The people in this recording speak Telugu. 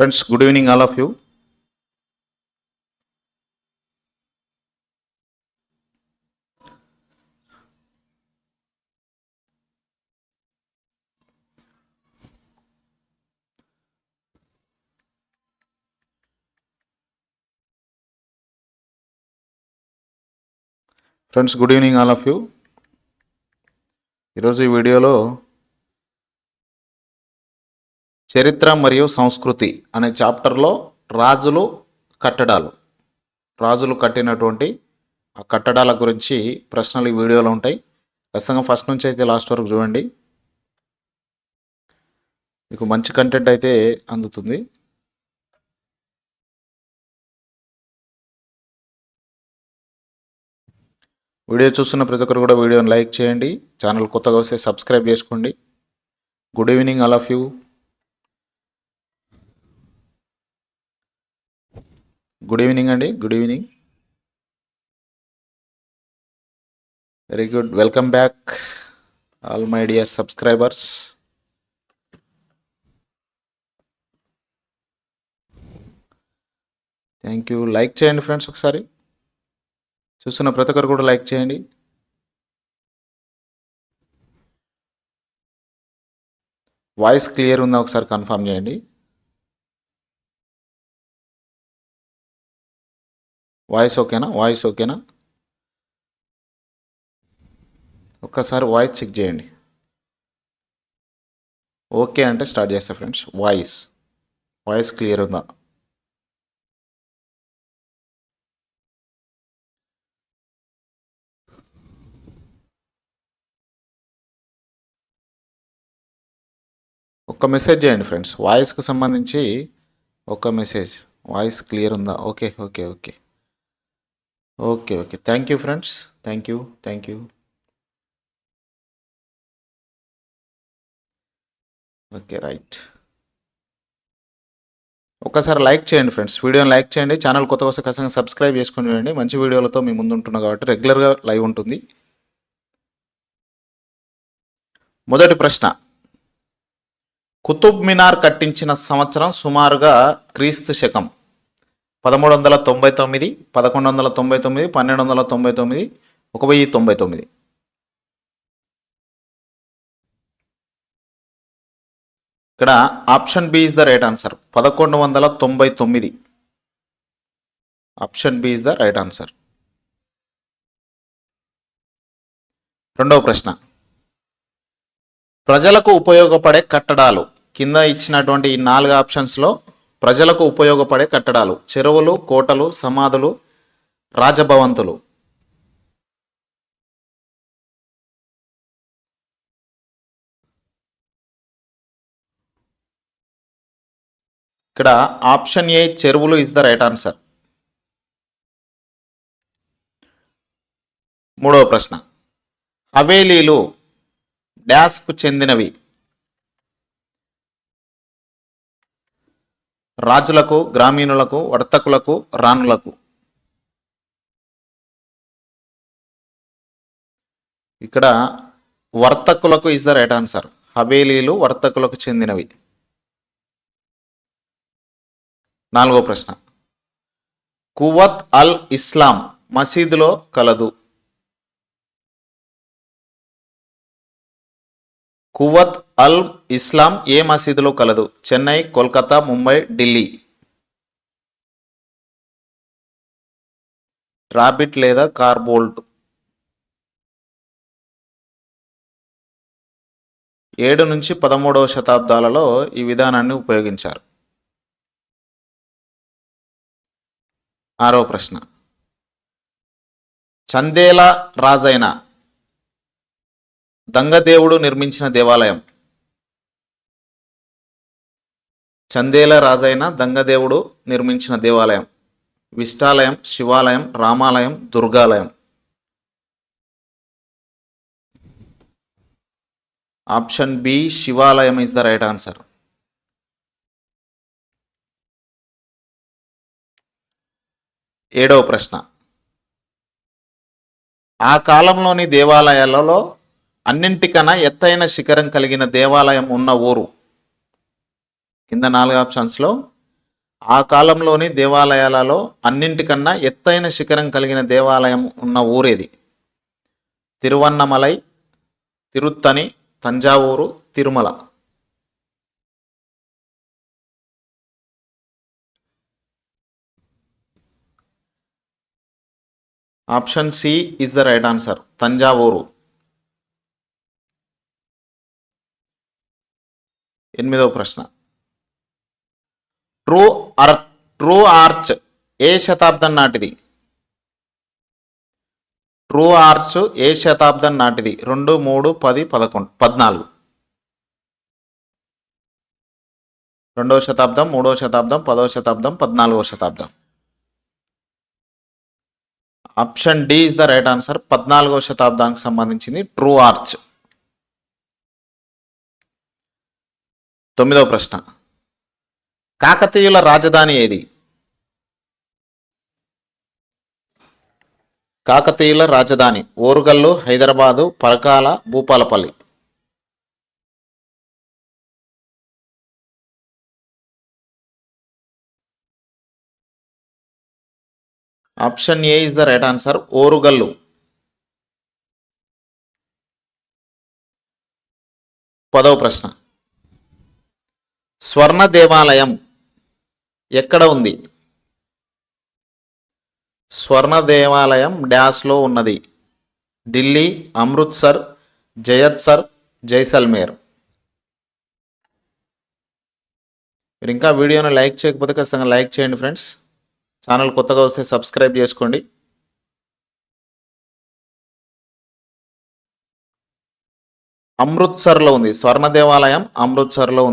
Friends good evening all of you friends good evening all of you ఈరోజు ఈ వీడియోలో చరిత్ర మరియు సంస్కృతి అనే చాప్టర్లో రాజులు కట్టడాలు. రాజులు కట్టినటువంటి ఆ కట్టడాల గురించి ప్రశ్నలు ఈ వీడియోలో ఉంటాయి. ఖచ్చితంగా ఫస్ట్ నుంచి అయితే లాస్ట్ వరకు చూడండి. మీకు మంచి కంటెంట్ అయితే అందుతుంది. వీడియో చూస్తున్న ప్రతి ఒక్కరు కూడా వీడియోని లైక్ చేయండి. ఛానల్ కొత్తగా వస్తే సబ్స్క్రైబ్ చేసుకోండి. Good evening all of you good evening అండి good evening. Very good welcome back all my dear subscribers thank you like చేయండి ఫ్రెండ్స్ ఒకసారి. చూస్తున్న ప్రతి ఒక్కరు కూడా లైక్ చేయండి. వాయిస్ క్లియర్ ఉందా ఒకసారి కన్ఫర్మ్ చేయండి. వాయిస్ ఓకేనా? వాయిస్ ఓకేనా? ఒక్కసారి వాయిస్ చెక్ చేయండి. ఓకే అంటే స్టార్ట్ చేస్తా ఫ్రెండ్స్. వాయిస్. వాయిస్ క్లియర్ ఉందా? ఒక్క మెసేజ్ చేయండి ఫ్రెండ్స్. వాయిస్కు సంబంధించి ఒక మెసేజ్. వాయిస్ క్లియర్ ఉందా? Okay okay okay. Okay okay thank you friends thank you thank you okay right ఒక్కసారి లైక్ చేయండి ఫ్రెండ్స్ వీడియోని లైక్ చేయండి. ఛానల్ కొత్త వస్తే ఖచ్చితంగా సబ్స్క్రైబ్ చేసుకుని చూడండి. మంచి వీడియోలతో మీ ముందు ఉంటున్నా కాబట్టి రెగ్యులర్గా లైవ్ ఉంటుంది. మొదటి ప్రశ్న. కుతుబ్ మినార్ కట్టించిన సంవత్సరం సుమారుగా క్రీస్తు శకం. పదమూడు వందల తొంభై తొమ్మిది పదకొండు వందల తొంభై తొమ్మిది పన్నెండు వందల తొంభై తొమ్మిది ఒక వెయ్యి తొంభై తొమ్మిది. ఇక్కడ option B is the right answer పదకొండు వందల తొంభై తొమ్మిది. Option B is the right answer రెండవ ప్రశ్న. ప్రజలకు ఉపయోగపడే కట్టడాలు. కింద ఇచ్చినటువంటి ఈ నాలుగు ఆప్షన్స్లో ప్రజలకు ఉపయోగపడే కట్టడాలు. చెరువులు కోటలు సమాధులు రాజభవంతులు. ఇక్కడ ఆప్షన్ ఏ చెరువులు ఇస్ ద రైట్ ఆన్సర్ మూడవ ప్రశ్న. హవేలీలు డాస్కు చెందినవి. రాజులకు గ్రామీణులకు వర్తకులకు రాణులకు. ఇక్కడ వర్తకులకు ఇస్ ద రైట్ ఆన్సర్ హవేలీలు వర్తకులకు చెందినవి. నాలుగో ప్రశ్న. కువత్ అల్ ఇస్లాం మసీదులో కలదు. కువత్ అల్ ఇస్లాం ఏ మసీదులో కలదు? చెన్నై కోల్కతా ముంబై ఢిల్లీ. రాబిట్ లేదా కార్బోల్ట్ ఏడు నుంచి పదమూడవ శతాబ్దాలలో ఈ విధానాన్ని ఉపయోగించారు. ఆరో ప్రశ్న. చందేలా రాజైన దంగదేవుడు నిర్మించిన దేవాలయం. చందేల రాజైన దంగదేవుడు నిర్మించిన దేవాలయం. విష్టాలయం శివాలయం రామాలయం దుర్గాలయం. ఆప్షన్ బి శివాలయం ఇస్ ద రైట్ ఆన్సర్ ఏడవ ప్రశ్న. ఆ కాలంలోని దేవాలయాలలో అన్నింటికన్నా ఎత్తైన శిఖరం కలిగిన దేవాలయం ఉన్న ఊరు. కింద నాలుగు ఆప్షన్స్లో ఆ కాలంలోని దేవాలయాలలో అన్నింటికన్నా ఎత్తైన శిఖరం కలిగిన దేవాలయం ఉన్న ఊరేది. Tiruvannamalai Tiruttani Thanjavur Tirumala. Option C is the right answer Thanjavur. ఎనిమిదవ ప్రశ్న. ట్రూ ఆర్ ట్రూ ఆర్చ్ ఏ శతాబ్దం నాటిది? ట్రూ ఆర్చ్ ఏ శతాబ్దం నాటిది? రెండు మూడు పది పదకొండు పద్నాలుగు. రెండవ శతాబ్దం మూడవ శతాబ్దం పదవ శతాబ్దం పద్నాలుగవ శతాబ్దం. Option D is the right answer. పద్నాలుగవ శతాబ్దానికి సంబంధించింది ట్రూ ఆర్చ్. తొమ్మిదవ ప్రశ్న. కాకతీయుల రాజధాని ఏది? కాకతీయుల రాజధాని Orugallu Hyderabad Parakala Bhupalpally. Option A is the right answer Orugallu. పదవ ప్రశ్న. స్వర్ణ దేవాలయం ఎక్కడ ఉంది? స్వర్ణ దేవాలయం డ్యాస్లో ఉన్నది. ఢిల్లీ అమృత్సర్ జయత్సర్ జైసల్మేర్. మీరు ఇంకా వీడియోని లైక్ చేయకపోతే ఖచ్చితంగా లైక్ చేయండి ఫ్రెండ్స్. ఛానల్ కొత్తగా వస్తే సబ్స్క్రైబ్ చేసుకోండి. అమృత్సర్లో ఉంది. స్వర్ణ దేవాలయం అమృత్సర్లో ఉంది.